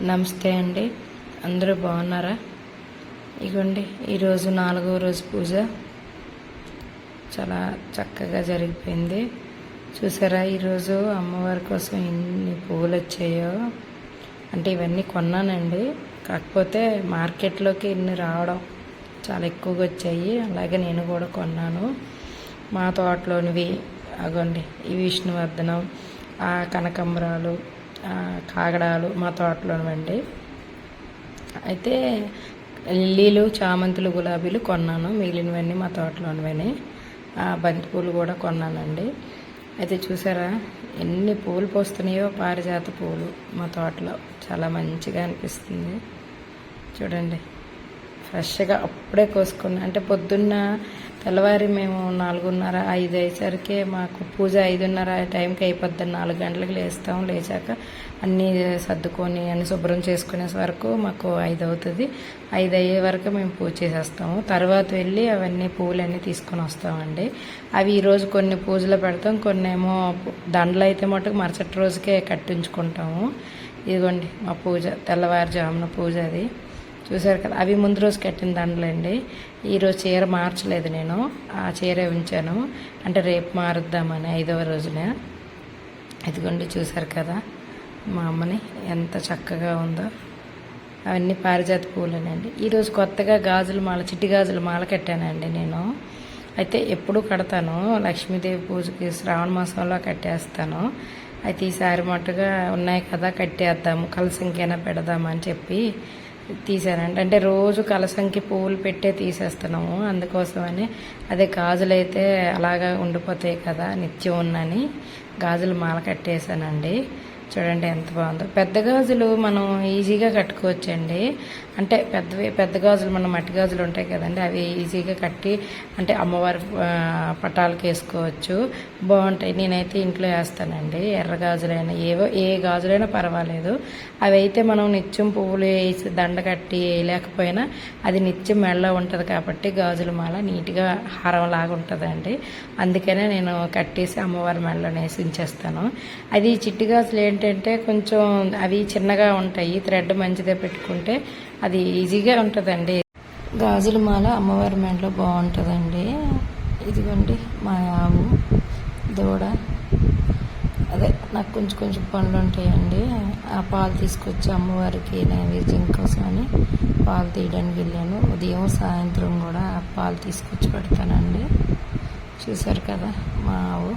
నమస్తే అండి. అందరూ బాగున్నారా? ఇగోండి ఈరోజు నాలుగో రోజు పూజ. చాలా చక్కగా జరిగిపోయింది. చూసారా ఈరోజు అమ్మవారి కోసం ఎన్ని పువ్వులు వచ్చాయో అంటే ఇవన్నీ కొన్నానండి. కాకపోతే మార్కెట్లోకి ఇన్ని రావడం చాలా ఎక్కువగా వచ్చాయి. అలాగే నేను కూడా కొన్నాను. మా తోటలోనివి అగోండి ఈ విష్ణువర్ధనం ఆ కనకంబరాలు కాగడాలు మా తోటలోనివండి అయితే లిల్లీలు చామంతులు గులాబీలు కొన్నాను. మిగిలినవన్నీ మా తోటలోనివని. ఆ బంతిపూలు కూడా కొన్నానండి. అయితే చూసారా ఎన్ని పూలు పోస్తున్నాయో పారిజాత పూలు మా తోటలో. చాలా మంచిగా అనిపిస్తుంది. చూడండి. ఫ్రెష్గా అప్పుడే కోసుకున్నా అంటే పొద్దున్న తెల్లవారి మేము నాలుగున్నర ఐదు అయ్యేసరికి మాకు పూజ ఐదున్నర టైంకి అయిపోద్ది. నాలుగు గంటలకు లేస్తాం. లేచాక అన్నీ సర్దుకొని అన్ని శుభ్రం చేసుకునే వరకు మాకు ఐదు అవుతుంది ఐదు అయ్యే వరకు మేము పూజ చేసేస్తాము. తర్వాత వెళ్ళి అవన్నీ పూలన్నీ తీసుకొని వస్తామండి. అవి ఈరోజు కొన్ని పూజలు పెడతాం. కొన్ని ఏమో దండలు అయితే మటుకు మరుసటి రోజుకే కట్టించుకుంటాము. ఇదిగోండి మా పూజ తెల్లవారుజామున పూజ అది. చూసారు కదా అవి ముందు రోజు కట్టిన దండలండి ఈరోజు చీర మార్చలేదు నేను. ఆ చీరే ఉంచాను. అంటే రేపు మారుద్దామని ఐదవ రోజున. ఇదిగోండి చూసారు కదా మా అమ్మని ఎంత చక్కగా ఉందో. అవన్నీ పారిజాత పూలేనండి. ఈరోజు కొత్తగా గాజుల మాల చిట్టి గాజుల మాల కట్టానండి నేను. అయితే ఎప్పుడు కడతాను. లక్ష్మీదేవి పూజకి శ్రావణ మాసంలో కట్టేస్తాను. అయితే ఈసారి మట్టుగా ఉన్నాయి కదా కట్టేద్దాము. కలిసి ఇంకైనా పెడదామని చెప్పి తీసానండి అంటే రోజు కలసంకి పువ్వులు పెట్టే తీసేస్తున్నాము. అందుకోసమని అదే గాజులు అయితే అలాగా ఉండిపోతాయి కదా నిత్యం ఉన్నని. గాజులు మాల కట్టేశానండి. చూడండి ఎంత బాగుందో. పెద్ద గాజులు మనం ఈజీగా కట్టుకోవచ్చండి. అంటే పెద్దవి పెద్ద గాజులు మన మట్టి గాజులు ఉంటాయి కదండి అవి ఈజీగా కట్టి అంటే అమ్మవారి పటాలకు వేసుకోవచ్చు. బాగుంటాయి. నేనైతే ఇంట్లో వేస్తానండి. ఎర్ర గాజులైనా ఏవో ఏ గాజులైనా పర్వాలేదు. అవి అయితే మనం నిత్యం పువ్వులు వేసి దండ కట్టి వేయలేకపోయినా అది నిత్యం మెళ్ళ ఉంటుంది కాబట్టి గాజుల మాల నీట్గా హారం లాగా ఉంటుందండి. అందుకనే నేను కట్టేసి అమ్మవారి మెడలో వేసి ఉంచేస్తాను అది చిట్టి గాజులు ఏంటంటే కొంచెం అవి చిన్నగా ఉంటాయి థ్రెడ్ మంచిదే పెట్టుకుంటే అది ఈజీగా ఉంటుందండి. గాజుల మాల అమ్మవారి మెడలో బాగుంటుందండి. ఇదిగోండి మా ఆవు దూడ. అదే నాకు కొంచెం కొంచెం పనులు ఉంటాయండి. ఆ పాలు తీసుకొచ్చి అమ్మవారికి నైవేద్యం కోసం అని పాలు తీయడానికి వెళ్ళాను. ఉదయం సాయంత్రం కూడా ఆ పాలు తీసుకొచ్చి పెడతానండి. చూసారు కదా మా ఆవు.